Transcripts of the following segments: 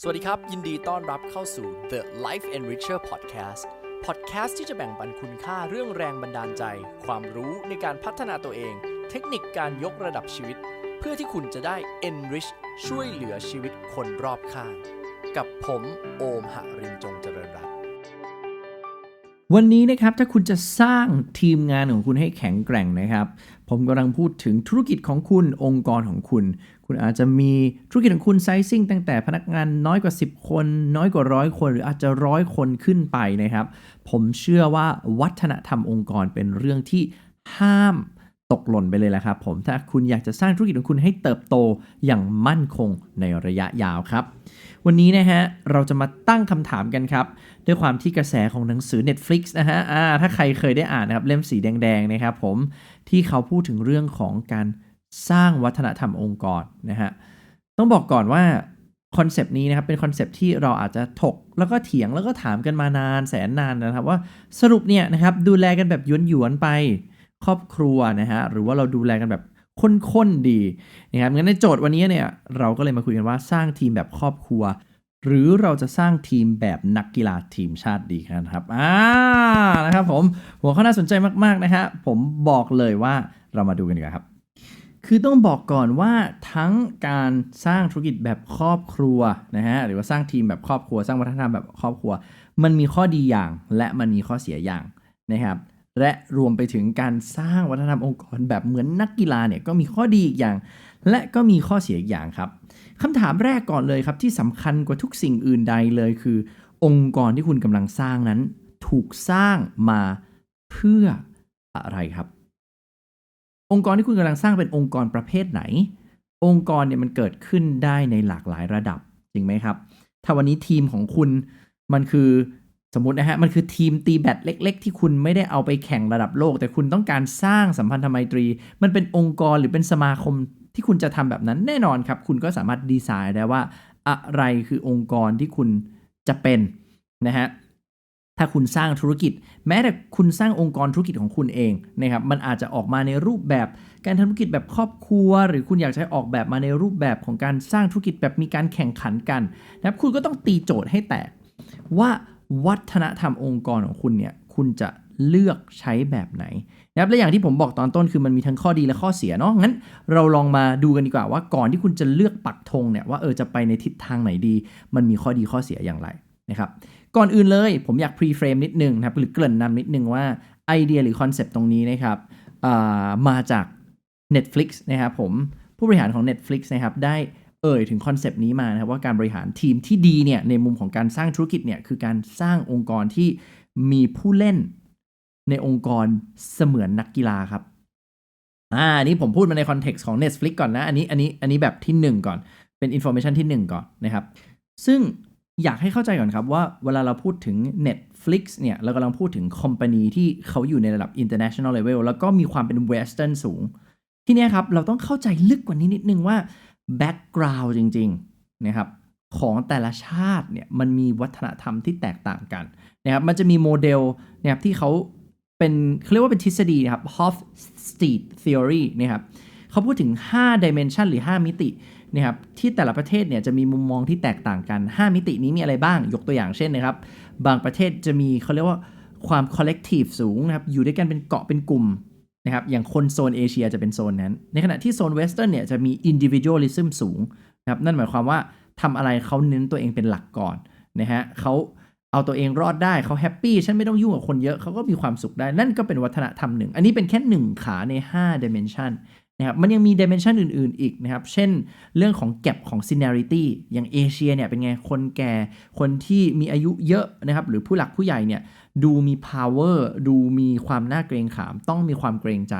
สวัสดีครับ ยินดีต้อนรับเข้าสู่ The Life Enricher Podcast Podcast ที่จะแบ่งปันคุณค่าเรื่องแรงบันดาลใจ ความรู้ในการพัฒนาตัวเอง เทคนิคการยกระดับชีวิต เพื่อที่คุณจะได้ enrich ช่วยเหลือชีวิตคนรอบข้าง กับผมโอมหรินจงเจริญรัตน์ วันนี้นะครับถ้าคุณจะสร้างทีมงานของคุณให้แข็งแกร่งนะครับ ผมกำลังพูดถึงธุรกิจของคุณองค์กรของคุณ คุณอาจจะมีธุรกิจของคุณไซซิ่งตั้งแต่พนักงานน้อยกว่า 10 คน น้อยกว่าร้อยคน หรืออาจจะร้อยคนขึ้นไปนะครับ ผมเชื่อว่าวัฒนธรรมองค์กรเป็นเรื่องที่ห้าม ตกหล่นไปเลยแหละครับผมถ้าคุณอยากจะสร้างธุรกิจของคุณให้เติบโตอย่างมั่นคงในระยะยาวครับ วันนี้นะฮะเราจะมาตั้งคำถามกันครับ ด้วยความที่กระแสของหนังสือ Netflix นะฮะอ่าถ้าใครเคยได้อ่านนะครับเล่มสีแดงๆนะครับผมที่เขาพูดถึงเรื่องของการสร้างวัฒนธรรมองค์กรนะฮะต้องบอกก่อนว่าคอนเซปต์นี้นะครับเป็นคอนเซปต์ที่เราอาจจะถกแล้วก็เถียงแล้วก็ถามกันมานานแสนนานนะครับว่าสรุปเนี่ยนะครับดูแลกันแบบหยวนๆไป ครอบครัวนะฮะหรือว่าเราดูแลกันแบบข้นๆดีนะครับงั้นในโจทย์วันนี้เนี่ยเราก็เลยมาคุยกันว่าสร้างทีมแบบครอบครัว หรือเราจะสร้างทีมแบบนักกีฬาทีมชาติดีกันครับอ่านะครับผมหัวข้อน่าสนใจมากๆนะฮะผมบอกเลยว่าเรามาดูกันดีกว่าครับ คือต้องบอกก่อนว่าทั้งการสร้างธุรกิจแบบครอบครัวนะฮะหรือว่าสร้างทีมแบบครอบครัว สร้างวัฒนธรรมแบบครอบครัว มันมีข้อดีอย่างและมันมีข้อเสียอย่างนะครับ และรวมไปถึงการสร้างวัฒนธรรมองค์กรแบบเหมือนนักกีฬาเนี่ยก็มีข้อดีอีกอย่าง และก็มีข้อเสียอีกอย่างครับคำถามแรกก่อนเลยครับที่สำคัญกว่าทุกสิ่งอื่นใดเลยคือ องค์กรที่คุณกำลังสร้างนั้น ถูกสร้างมาเพื่ออะไรครับ องค์กรที่คุณกำลังสร้างเป็นองค์กรประเภทไหน องค์กรเนี่ยมันเกิดขึ้นได้ในหลากหลายระดับจริงไหมครับ ถ้าวันนี้ทีมของคุณมันคือ สมมตินะฮะ มันคือทีมตีแบตเล็ก ๆ ที่คุณไม่ได้เอาไปแข่งระดับโลก แต่คุณต้องการสร้างสัมพันธไมตรี มันเป็นองค์กรหรือเป็นสมาคมที่คุณจะทำแบบนั้นแน่นอนครับ คุณก็สามารถดีไซน์ได้ว่าอะไรคือองค์กรที่คุณจะเป็นนะฮะถ้าคุณสร้างธุรกิจ แม้แต่คุณสร้างองค์กรธุรกิจของคุณเองนะครับมันอาจจะออกมาในรูปแบบการทำธุรกิจแบบครอบครัว หรือคุณอยากให้ออกแบบมาในรูปแบบของการสร้างธุรกิจแบบมีการแข่งขันกันนะครับคุณก็ต้องตีโจทย์ให้แตกว่า วัฒนธรรมองค์กรของคุณเนี่ยคุณจะเลือกใช้แบบไหนนะครับและอย่างที่ผมบอกตอนต้นคือมันมีทั้งข้อดีและข้อเสียเนาะงั้นเราลองมาดูกันดีกว่าว่าก่อนที่คุณจะเลือกปักธงเนี่ยว่าเออจะไปในทิศทางไหนดี มันมีข้อดีข้อเสียอย่างไรนะครับก่อนอื่นเลยผมอยากพรีเฟรมนิดนึงนะครับหรือเกริ่นนำนิดนึงว่าไอเดียหรือคอนเซปต์ตรงนี้นะครับมาจาก Netflix นะครับผมผู้บริหารของ Netflix นะครับได้ เอ่ยถึงคอนเซปต์นี้มานะครับว่าการบริหารทีมที่ดีเนี่ยในมุมของการสร้างธุรกิจเนี่ยคือการสร้างองค์กรที่มีผู้เล่นในองค์กรเสมือนนักกีฬาครับอ่านี่ผมพูดมาในคอนเท็กซ์ของ Netflix ก่อนนะ อันนี้อันนี้อันนี้แบบที่ 1 ก่อนเป็นอินโฟ a t ชันที่ 1 ก่อนนะครับ ซึ่งอยากให้เข้าใจก่อนครับว่าเวลาเราพูดถึง Netflix เนี่ยเรากำลังพูดถึงคอมพานีที่เขาอยู่ในระดับ international level แล้วก็มีความเป็น western สูง ที่นี้ครับ เราต้องเข้าใจลึกกว่านี้นิดนึงว่า background จริงๆนะครับของแต่ละชาติเนี่ยมันมีวัฒนธรรมที่แตกต่างกันนะครับมันจะมีโมเดลนะครับที่เขาเป็นเขาเรียกว่าเป็นทฤษฎีนะครับ Hofstede theory นะครับเขาพูดถึง 5 dimension หรือ 5 มิตินะครับที่แต่ละประเทศเนี่ยจะมีมุมมองที่แตกต่างกัน 5 มิตินี้มีอะไรบ้าง ยกตัวอย่างเช่นนะครับ บางประเทศจะมีเขาเรียกว่าความ collective สูงนะครับอยู่ด้วยกันเป็นเกาะเป็นกลุ่ม นะครับอย่างคนโซนเอเชียจะเป็นโซนนั้น ในขณะที่โซนเวสเทิร์นเนี่ยจะมี individualism สูงนะครับนั่นหมายความว่าทำอะไรเขาเน้นตัวเองเป็นหลักก่อนนะฮะเขาเอาตัวเองรอดได้เขาแฮปปี้ฉันไม่ต้องยุ่งกับคนเยอะเขาก็มีความสุขได้ นั่นก็เป็นวัฒนธรรมหนึ่ง อันนี้เป็นแค่หนึ่งขาใน 5 dimension นะครับมันยังมี dimension อื่น ๆ อีกนะครับ เช่นเรื่องของ gap ของ seniority อย่างเอเชียเนี่ยเป็นไง คนแก่คนที่มีอายุเยอะนะครับ หรือผู้หลักผู้ใหญ่เนี่ย ดูมี power ดูมีความน่าเกรงขาม ต้องมีความเกรงใจ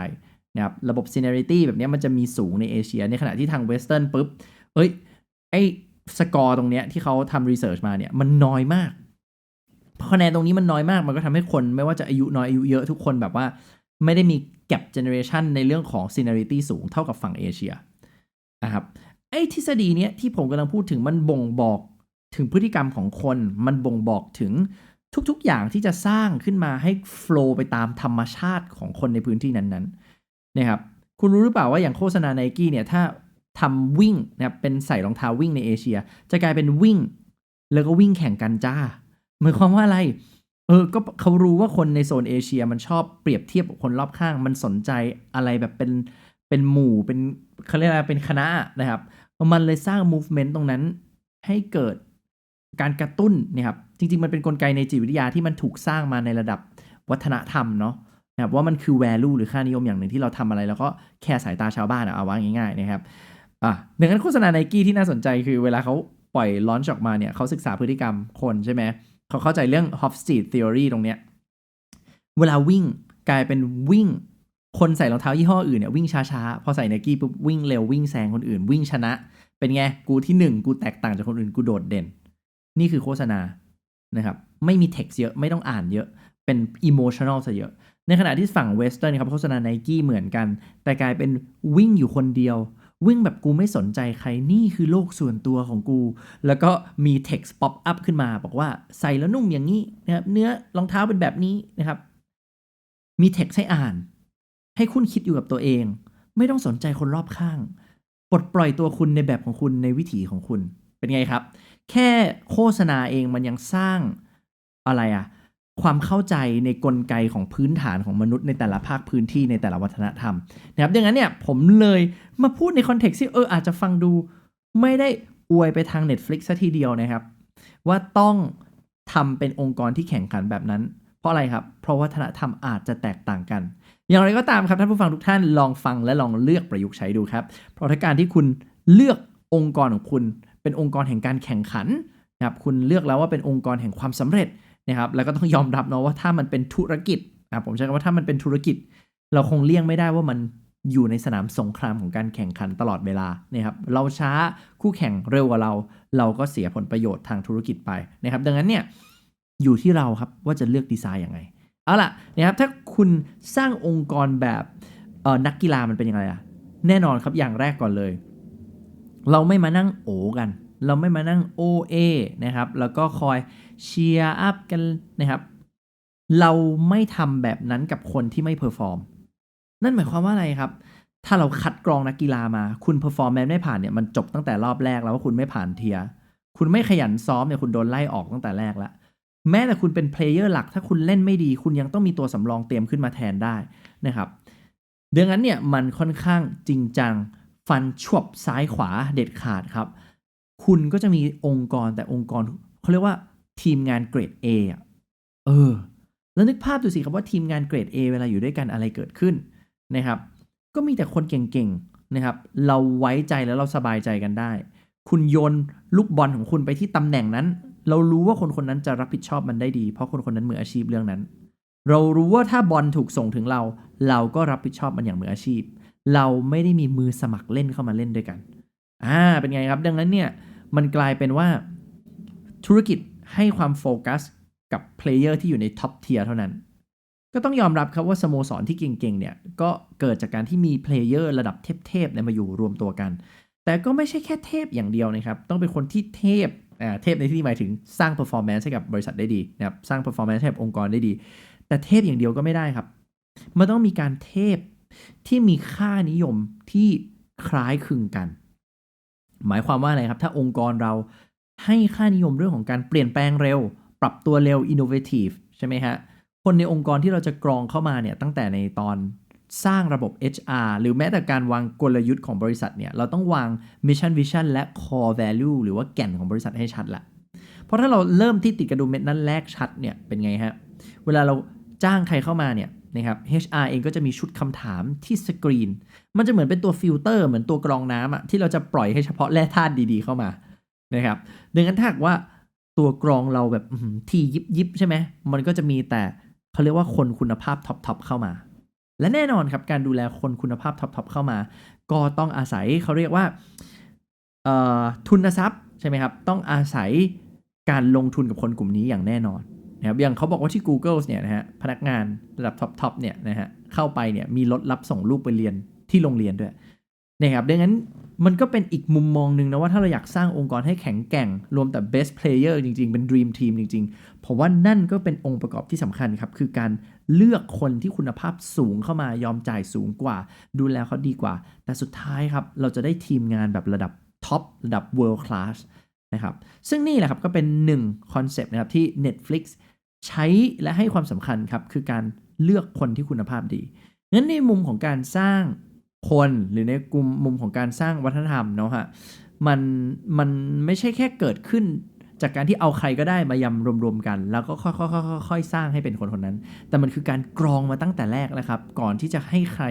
นะครับระบบ seniority แบบนี้มันจะมีสูงในเอเชีย ในขณะที่ทาง western ปุ๊บ เอ้ย ไอสกอร์ตรงเนี้ยที่เขาทำรีเสิร์ชมาเนี่ย มันน้อยมากคะแนนตรงนี้มันน้อยมากมันก็ทำให้คนไม่ว่าจะอายุน้อยอายุเยอะทุกคนแบบว่า ไม่ได้มีแกลบเจเนอเรชันในเรื่องของ seniority สูงเท่ากับฝั่งเอเชียนะครับไอ้ทฤษฎีเนี้ยที่ผมกำลังพูดถึงมันบ่งบอกถึงพฤติกรรมของคน มันบ่งบอกถึง ทุกๆ อย่างที่จะสร้างขึ้นมาให้โฟล์ไปตามธรรมชาติของคนในพื้นที่นั้นๆนะครับคุณรู้หรือเปล่าว่าอย่างโฆษณาไนกี้เนี่ยถ้าทำวิ่งนะครับเป็นใส่รองเท้าวิ่งในเอเชีย จะกลายเป็นวิ่ง แล้วก็วิ่งแข่งกันจ้าหมายความว่าอะไรเออก็เขารู้ว่าคนในโซนเอเชียมันชอบเปรียบเทียบกับคนรอบข้าง มันสนใจอะไรแบบเป็นเป็นหมู่เป็นเขาเรียกอะไรเป็นคณะนะครับ มันเลยสร้าง movement ตรงนั้นให้เกิดการกระตุ้นนี่ยครับ จริง ๆ มันเป็นนกลไกในจิตวิทยาที่มันถูกสร้างมาในระดับวัฒนธรรมเนาะนะครับว่ามันคือ value หรือค่านิยมอย่างหนึ่งที่เราทำอะไร แล้วก็แค่สายตาชาวบ้านเอาว่าง่ายๆนะครับอะดังนั้นโฆษณาไนกี้ที่น่าสนใจคือเวลาเขาปล่อยลอนช์ออกมาเนี่ยเขาศึกษาพฤติกรรมคนใช่ไหมเขาเข้าใจเรื่อง Hofstede theory ตรงเนี้ยเวลาวิ่งกลายเป็นวิ่ง คนใส่รองเท้ายี่ห้ออื่นเนี่ยวิ่งช้าๆ พอใส่ไนกี้ปุ๊บวิ่งเร็ววิ่งแซงคนอื่น วิ่งชนะ เป็นไง กูที่หนึ่งกูแตกต่างจากคนอื่นกูโดดเด่น นี่คือโฆษณา นะครับไม่มีเท็กซ์เยอะไม่ต้องอ่านเยอะเป็นอิโมชัน a ลซะเยอะ ในขณะที่ฝั่งเวสเทิร์นครับโฆษณาไนกี้เหมือนกัน แต่กลายเป็นวิ่งอยู่คนเดียว วิ่งแบบกูไม่สนใจใครนี่คือโลกส่วนตัวของกู แล้วก็มี text pop up ขึ้นมาบอกว่าใส่แล้วนุ่มอย่างนี้นะครับเนื้อรองเท้าเป็นแบบนี้นะครับ มี text ให้อ่าน ให้คุณคิดอยู่กับตัวเอง ไม่ต้องสนใจคนรอบข้างปลดปล่อยตัวคุณในแบบของคุณในวิถีของคุณเป็นไงครับ แค่โฆษณาเองมันยังสร้างอะไรอะความเข้าใจในกลไกของพื้นฐานของมนุษย์ในแต่ละภาคพื้นที่ในแต่ละวัฒนธรรมนะครับดังนั้นเนี่ยผมเลยมาพูดในคอนเท็กซ์ที่เอออาจจะฟังดู ไม่ได้อวยไปทาง Netflix ซะทีเดียวนะครับ ว่าต้องทำเป็นองค์กรที่แข่งขันแบบนั้น เพราะอะไรครับ เพราะวัฒนธรรมอาจจะแตกต่างกัน อย่างไรก็ตามครับท่านผู้ฟังทุกท่านลองฟังและลองเลือกประยุกต์ใช้ดูครับ เพราะถ้าการที่คุณเลือกองค์กรของคุณ เป็นองค์กรแห่งการแข่งขันนะครับคุณเลือกแล้วว่าเป็นองค์กรแห่งความสำเร็จนะครับแล้วก็ต้องยอมรับเนาะว่าถ้ามันเป็นธุรกิจอะผมใช้คำว่าถ้ามันเป็นธุรกิจ เราคงเลี่ยงไม่ได้ว่ามันอยู่ในสนามสงครามของการแข่งขันตลอดเวลานะครับเราช้าคู่แข่งเร็วกว่าเรา เราก็เสียผลประโยชน์ทางธุรกิจไปนะครับ ดังนั้นเนี่ยอยู่ที่เราครับว่าจะเลือกดีไซน์ยังไงเอาล่ะนะครับถ้าคุณสร้างองค์กรแบบนักกีฬามันเป็นยังไงอะแน่นอนครับอย่างแรกก่อนเลย เราไม่มานั่งโอกัน เราไม่มานั่ง OA นะครับ แล้วก็คอยเชียร์อัพกันนะครับ เราไม่ทำแบบนั้นกับคนที่ไม่เพอร์ฟอร์ม นั่นหมายความว่าอะไรครับ ถ้าเราคัดกรองนักกีฬามา คุณเพอร์ฟอร์แมนไม่ผ่านเนี่ย มันจบตั้งแต่รอบแรกแล้วว่าคุณไม่ผ่านเทีย คุณไม่ขยันซ้อมเนี่ย คุณโดนไล่ออกตั้งแต่แรกแล้วแม้แต่คุณเป็นเพลเยอร์หลัก ถ้าคุณเล่นไม่ดี คุณยังต้องมีตัวสำรองเตรียมขึ้นมาแทนได้นะครับดังนั้นเนี่ยมันค่อนข้างจริงจัง ฟันชวบซ้ายขวาเด็ดขาดครับ คุณก็จะมีองค์กรแต่องค์กรเขาเรียกว่าทีมงานเกรด A อะเออ แล้วนึกภาพดูสิครับว่าทีมงานเกรด A เวลาอยู่ด้วยกันอะไรเกิดขึ้นนะครับ ก็มีแต่คนเก่งๆนะครับ เราไว้ใจแล้วเราสบายใจกันได้ คุณโยนลูกบอลของคุณไปที่ตำแหน่งนั้น เรารู้ว่าคนคนนั้นจะรับผิดชอบมันได้ดี เพราะคนคนนั้นมืออาชีพเรื่องนั้น เรารู้ว่าถ้าบอลถูกส่งถึงเรา เราก็รับผิดชอบมันอย่างมืออาชีพ เราไม่ได้มีมือสมัครเล่นเข้ามาเล่นด้วยกัน อ่า เป็นไงครับ ดังนั้นเนี่ย มันกลายเป็นว่าธุรกิจให้ความโฟกัสกับเพลเยอร์ที่อยู่ในท็อปเทียร์เท่านั้น ก็ต้องยอมรับครับว่าสโมสรที่เก่งๆ เนี่ย ก็เกิดจากการที่มีเพลเยอร์ระดับเทพๆเนี่ยมาอยู่รวมตัวกัน แต่ก็ไม่ใช่แค่เทพอย่างเดียวนะครับ ต้องเป็นคนที่เทพอ่าเทพในที่นี้หมายถึงสร้าง performance ให้กับบริษัทได้ดีนะครับ สร้าง performance ให้กับองค์กรได้ดี แต่เทพอย่างเดียวก็ไม่ได้ครับ มันต้องมีการเทพ ที่มีค่านิยมที่คล้ายคลึงกัน หมายความว่าอะไรครับ ถ้าองค์กรเราให้ค่านิยมเรื่องของการเปลี่ยนแปลงเร็ว ปรับตัวเร็ว innovative ใช่ไหมฮะ คนในองค์กรที่เราจะกรองเข้ามาเนี่ยตั้งแต่ในตอนสร้างระบบ HR หรือแม้แต่การวางกลยุทธ์ของบริษัทเนี่ย เราต้องวาง mission vision และ core value หรือว่าแก่นของบริษัทให้ชัดละ เพราะถ้าเราเริ่มที่ติดกระดุมเม็ดนั้นแรกชัดเนี่ยเป็นไงฮะ เวลาเราจ้างใครเข้ามาเนี่ย นะครับ HR เองก็จะมีชุดคำถามที่สกรีน มันจะเหมือนเป็นตัวฟิลเตอร์เหมือนตัวกรองน้ำอะที่เราจะปล่อยให้เฉพาะแร่ธาตุดีๆเข้ามานะครับดังนั้นถ้าว่าตัวกรองเราแบบที่ยิบยิบใช่ไหมมันก็จะมีแต่เขาเรียกว่าคนคุณภาพท็อปๆเข้ามา และแน่นอนครับการดูแลคนคุณภาพท็อปๆเข้ามา ก็ต้องอาศัยเขาเรียกว่าทุนทรัพย์ใช่ไหมครับต้องอาศัยการลงทุนกับคนกลุ่มนี้อย่างแน่นอน นะครับอย่างเขาบอกว่าที่ Google เนี่ยนะฮะพนักงานระดับท็อปๆเนี่ยนะฮะเข้าไปเนี่ยมีรถรับส่งลูกไปเรียนที่โรงเรียนด้วยนะครับดังนั้นมันก็เป็นอีกมุมมองหนึ่งนะว่าถ้าเราอยากสร้างองค์กรให้แข็งแกร่ง รวมแต่ best player จริง ๆ เป็น dream team จริง ๆ ผมว่านั่นก็เป็นองค์ประกอบที่สำคัญครับ คือการเลือกคนที่คุณภาพสูงเข้ามายอมจ่ายสูงกว่า ดูแลเขาดีกว่า แต่สุดท้ายครับ เราจะได้ทีมงานแบบระดับท็อประดับ world class นะครับ ซึ่งนี่แหละครับก็เป็นหนึ่งคอนเซปต์นะครับที่ Netflix ใช้และให้ความสำคัญครับคือการเลือกคนที่คุณภาพดีงั้นในมุมของการสร้างคนหรือในกลุ่มมุมของการสร้างวัฒนธรรมเนาะฮะมันมันไม่ใช่แค่เกิดขึ้นจากการที่เอาใครก็ได้มายำรวมๆกัน แล้วก็ค่อยๆๆๆสร้างให้เป็นคนคนนั้น แต่มันคือการกรองมาตั้งแต่แรกแล้วครับ ก่อนที่จะให้ใคร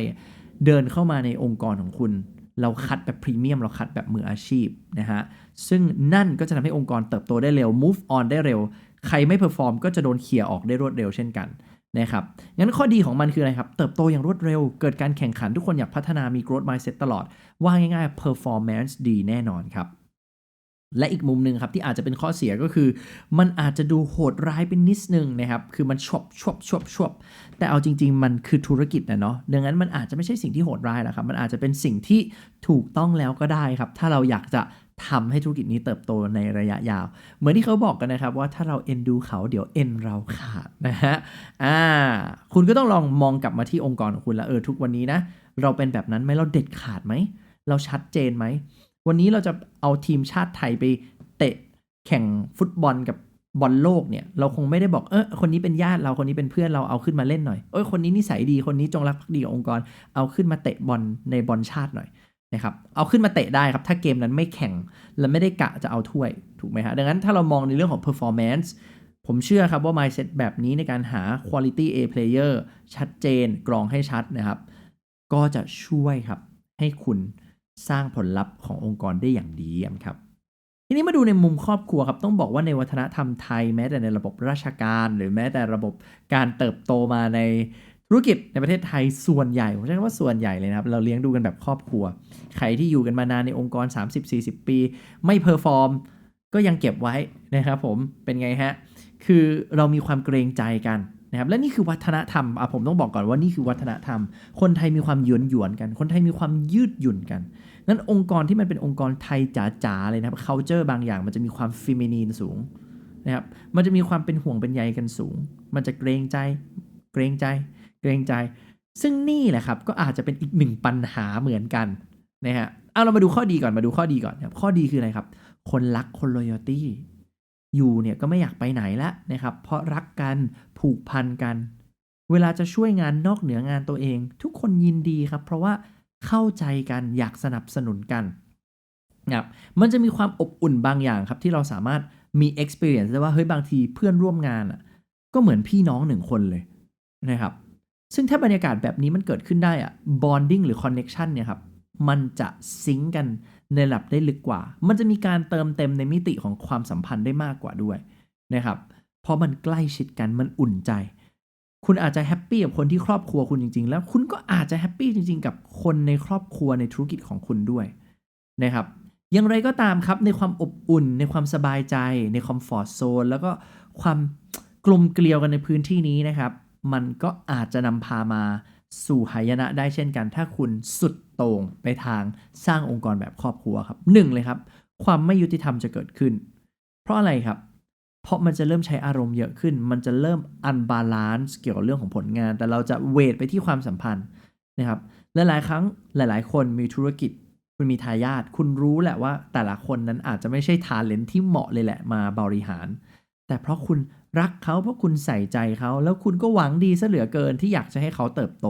เดินเข้ามาในองค์กรของคุณ เราคัดแบบพรีเมียมเราคัดแบบมืออาชีพนะฮะซึ่งนั่นก็จะทำให้องค์กรเติบโตได้เร็ว move on ได้เร็ว ใครไม่เพอร์ฟอร์มก็จะโดนเคลียออกได้รวดเร็วเช่นกันนะครับ งั้นข้อดีของมันคืออะไรครับ เติบโตอย่างรวดเร็ว เกิดการแข่งขันทุกคนอยากพัฒนามี growth mindset ตลอด ว่าง่ายๆ performance ดีแน่นอนครับ และอีกมุมหนึ่งครับที่อาจจะเป็นข้อเสียก็คือ มันอาจจะดูโหดร้ายเป็นนิดนึงนะครับ คือมันชบชบชบชบแต่เอาจริง ๆ มันคือธุรกิจนะเนาะ ดังนั้นมันอาจจะไม่ใช่สิ่งที่โหดร้ายหรอกครับ มันอาจจะเป็นสิ่งที่ถูกต้องแล้วก็ได้ครับ ถ้าเราอยากจะ ทำให้ธุรกิจนี้เติบโตในระยะยาว เหมือนที่เขาบอกกันนะครับว่าถ้าเราเอ็นดูเขาเดี๋ยวเอ็นเราขาดนะฮะอ่าคุณก็ต้องลองมองกลับมาที่องค์กรของคุณแล้วเออทุกวันนี้นะ เราเป็นแบบนั้นไหมเราเด็ดขาดไหม เราชัดเจนไหม วันนี้เราจะเอาทีมชาติไทยไปเตะแข่งฟุตบอลกับบอลโลกเนี่ยเราคงไม่ได้บอกเออคนนี้เป็นญาติเราคนนี้เป็นเพื่อนเราเอาขึ้นมาเล่นหน่อยเอ้ยคนนี้นิสัยดีคนนี้จงรักภักดีกับองค์กร เอาขึ้นมาเตะบอลในบอลชาติหน่อย นะครับเอาขึ้นมาเตะได้ครับ ถ้าเกมนั้นไม่แข่ง และไม่ได้กะจะเอาถ้วยถูกไหมฮะดังนั้นถ้าเรามองในเรื่องของ performance ผมเชื่อครับว่า mindset แบบนี้ในการหา quality A player ชัดเจนกรองให้ชัดนะครับ ก็จะช่วยครับ ให้คุณสร้างผลลัพธ์ขององค์กรได้อย่างดีครับ ทีนี้มาดูในมุมครอบครัวครับ ต้องบอกว่าในวัฒนธรรมไทยแม้แต่ในระบบราชการ หรือแม้แต่ระบบการเติบโตมาใน ธุรกิจในประเทศไทยส่วนใหญ่ผมใช้คำว่าส่วนใหญ่เลยนะครับเราเลี้ยงดูกันแบบครอบครัว ใครที่อยู่กันมานานในองค์กร 30-40 ปี ไม่เพอร์ฟอร์มก็ยังเก็บไว้นะครับผมเป็นไงฮะคือเรามีความเกรงใจกันนะครับและนี่คือวัฒนธรรมอะผมต้องบอกก่อนว่านี่คือวัฒนธรรม คนไทยมีความหยวนหยวนกัน คนไทยมีความยืดหยุ่นกัน นั้นองค์กรที่มันเป็นองค์กรไทยจ๋าๆเลยนะครับ culture บางอย่างมันจะมีความฟิมินีนสูงนะครับมันจะมีความเป็นห่วงเป็นใยกันสูง มันจะเกรงใจเกรงใจ เกรงใจ ซึ่งนี่แหละครับก็อาจจะเป็นอีกหนึ่งปัญหาเหมือนกันนะฮะเอาเรามาดูข้อดีก่อนมาดูข้อดีก่อนครับข้อดีคืออะไรครับ คนรักคน loyalty อยู่เนี่ยก็ไม่อยากไปไหนละนะครับ เพราะรักกันผูกพันกัน เวลาจะช่วยงานนอกเหนืองานตัวเอง ทุกคนยินดีครับ เพราะว่าเข้าใจกันอยากสนับสนุนกันนะครับมันจะมีความอบอุ่นบางอย่างครับที่เราสามารถมี experience ได้ว่าเฮ้ยบางทีเพื่อนร่วมงานอะก็เหมือนพี่น้องหนึ่งคนเลยนะครับ ซึ่งถ้าบรรยากาศแบบนี้มันเกิดขึ้นได้อะ bonding หรือ connection เนี่ยครับ มันจะซิงก์กันในระดับได้ลึกกว่า มันจะมีการเติมเต็มในมิติของความสัมพันธ์ได้มากกว่าด้วยนะครับ เพราะมันใกล้ชิดกัน มันอุ่นใจ คุณอาจจะแฮปปี้กับคนที่ครอบครัวคุณจริง ๆ แล้วคุณก็อาจจะแฮปปี้จริง ๆ กับคนในครอบครัวในธุรกิจของคุณด้วยนะครับ อย่างไรก็ตามครับ ในความอบอุ่น ในความสบายใจ ในคอมฟอร์ทโซน แล้วก็ความกลมเกลียวกันในพื้นที่นี้นะครับ มันก็อาจจะนำพามาสู่หายนะได้เช่นกัน ถ้าคุณสุดโต่งไปทางสร้างองค์กรแบบครอบครัวครับหนึ่งเลยครับ ความไม่ยุติธรรมจะเกิดขึ้น เพราะอะไรครับ เพราะมันจะเริ่มใช้อารมณ์เยอะขึ้น มันจะเริ่มอันบาลานซ์เกี่ยวกับเรื่องของผลงาน แต่เราจะเวทไปที่ความสัมพันธ์นะครับและหลายครั้งหลาย ๆ คนมีธุรกิจ คุณมีทายาทคุณรู้แหละว่าแต่ละคนนั้นอาจจะไม่ใช่ทาเลนที่เหมาะเลยแหละมาบริหาร แต่เพราะคุณ รักเขาเพราะคุณใส่ใจเขาแล้วคุณก็หวังดีซะเหลือเกินที่อยากจะให้เขาเติบโต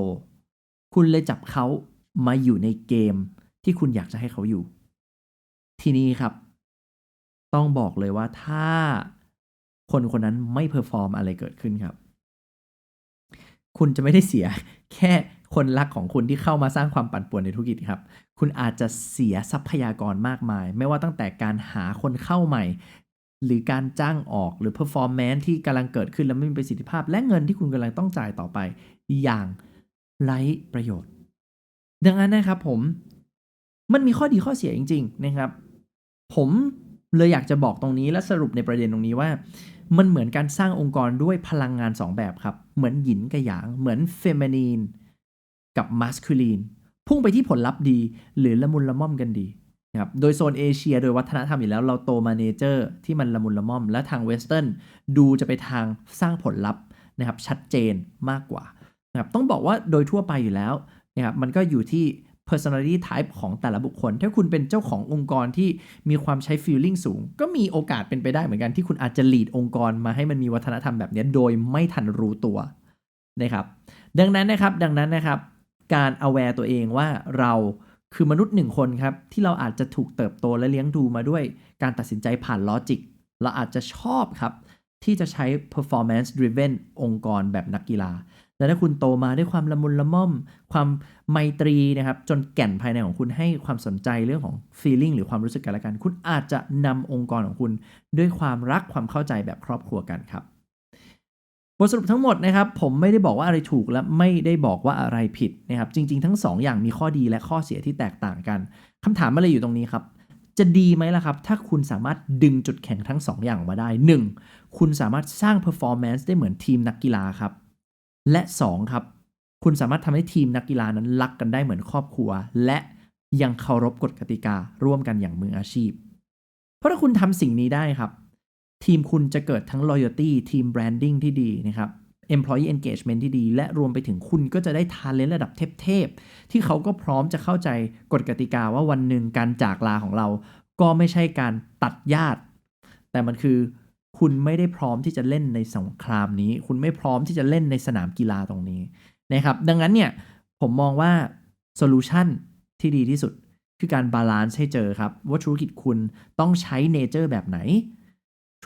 คุณเลยจับเขามาอยู่ในเกมที่คุณอยากจะให้เขาอยู่ ทีนี้ครับ ต้องบอกเลยว่าถ้าคนคนนั้นไม่เพอร์ฟอร์มอะไรเกิดขึ้นครับ คุณจะไม่ได้เสียแค่คนรักของคุณที่เข้ามาสร้างความปั่นป่วนในธุรกิจครับ คุณอาจจะเสียทรัพยากรมากมาย ไม่ว่าตั้งแต่การหาคนเข้าใหม่ หรือการจ้างออกหรือ performance ที่กำลังเกิดขึ้นแล้วไม่มีประสิทธิภาพ และเงินที่คุณกำลังต้องจ่ายต่อไป อย่างไร้ประโยชน์ ดังนั้นนะครับผมมันมีข้อดีข้อเสียจริง ๆ นะครับ ผมเลยอยากจะบอกตรงนี้และสรุปในประเด็นตรงนี้ว่า มันเหมือนการสร้างองค์กรด้วยพลังงาน 2 แบบครับ เหมือนหยินกับหยาง เหมือนเฟมินีนกับมัสคูลีนพุ่งไปที่ผลลัพธ์ดี หรือละมุนละม่อมกันดี ครับโดยโซนเอเชียโดยวัฒนธรรมอยู่แล้วเราโตมาเนเจอร์ที่มันละมุนละม่อม และทางเวสเทิร์นดูจะไปทางสร้างผลลัพธ์นะครับชัดเจนมากกว่านะครับต้องบอกว่าโดยทั่วไปอยู่แล้วนะครับมันก็อยู่ที่ personality type ของแต่ละบุคคล ถ้าคุณเป็นเจ้าขององค์กรที่มีความใช้ feeling สูง ก็มีโอกาสเป็นไปได้เหมือนกันที่คุณอาจจะ lead องค์กรมาให้มันมีวัฒนธรรมแบบนี้โดยไม่ทันรู้ตัวนะครับ ดังนั้นนะครับ ดังนั้นนะครับ การ aware ตัวเองว่าเรา คือมนุษย์หนึ่งคนครับ ที่เราอาจจะถูกเติบโตและเลี้ยงดูมาด้วยการตัดสินใจผ่านลอจิกเราอาจจะชอบครับ ที่จะใช้ performance driven องค์กรแบบนักกีฬาแต่ถ้าคุณโตมาด้วยความละมุนละม่อม ความไมตรีนะครับ จนแก่นภายในของคุณให้ความสนใจเรื่องของ feeling หรือความรู้สึกกันละกัน คุณอาจจะนำองค์กรของคุณ ด้วยความรักความเข้าใจแบบครอบครัวกันครับ บทสรุปทั้งหมดนะครับผมไม่ได้บอกว่าอะไรถูกและไม่ได้บอกว่าอะไรผิดนะครับจริง ๆ ทั้ง2ออย่างมีข้อดีและข้อเสียที่แตกต่างกันคำถามมันเลยอยู่ตรงนี้ครับ จะดีไหมล่ะครับ ถ้าคุณสามารถดึงจุดแข็งทั้ง 2ออย่างออกมาได้ 1. คุณสามารถสร้าง performance ได้เหมือนทีมนักกีฬาครับ และ 2 ครับ คุณสามารถทำให้ทีมนักกีฬานั้นรักกันได้เหมือนครอบครัว และยังเคารพกฎกติการ่วมกันอย่างมืออาชีพ เพราะถ้าคุณทำสิ่งนี้ได้ครับ ทีมคุณจะเกิดทั้ง loyalty ทีม branding ที่ดีนะครับ employee engagement ที่ดี และรวมไปถึงคุณก็จะได้ talent ระดับเทพๆ ที่เขาก็พร้อมจะเข้าใจกฎกติกาว่าวันหนึ่งการจากลาของเรา ก็ไม่ใช่การตัดญาติ แต่มันคือคุณไม่ได้พร้อมที่จะเล่นในสงครามนี้ คุณไม่พร้อมที่จะเล่นในสนามกีฬาตรงนี้นะครับ ดังนั้นเนี่ยผมมองว่าโซลูชันที่ดีที่สุด คือการบาลานซ์ให้เจอครับ ว่าธุรกิจคุณต้องใช้เนเจอร์แบบไหน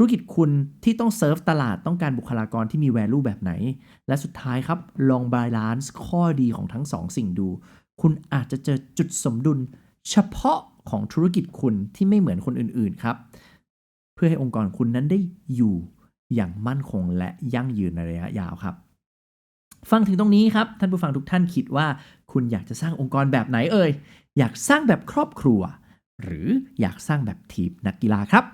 ธุรกิจคุณที่ต้องเซิร์ฟตลาดต้องการบุคลากรที่มี value แบบไหน และสุดท้ายครับลองบาลานซ์ข้อดีของทั้งสองสิ่งดู คุณอาจจะเจอจุดสมดุล เฉพาะของธุรกิจคุณที่ไม่เหมือนคนอื่นๆครับ เพื่อให้องค์กรคุณนั้นได้อยู่อย่างมั่นคงและยั่งยืนในระยะยาวครับ ฟังถึงตรงนี้ครับ ท่านผู้ฟังทุกท่านคิดว่า คุณอยากจะสร้างองค์กรแบบไหนเอ่ยอยากสร้างแบบครอบครัว หรืออยากสร้างแบบทีมนักกีฬาครับ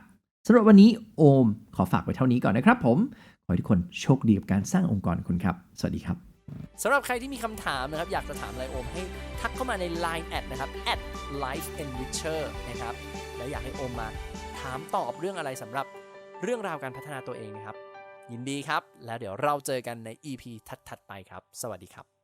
สำหรับวันนี้โอมขอฝากไว้เท่านี้ก่อนนะครับผม ขอให้ทุกคนโชคดีกับการสร้างองค์กรคุณครับ สวัสดีครับสำหรับใครที่มีคำถามนะครับ อยากจะถามอะไรโอมให้ทักเข้ามาใน Line แอดนะครับ at life enricher นะครับ แล้วอยากให้โอมมาถามตอบเรื่องอะไรสำหรับเรื่องราวการพัฒนาตัวเองนะครับ ยินดีครับ แล้วเดี๋ยวเราเจอกันใน EP ถัดๆไปครับ สวัสดีครับ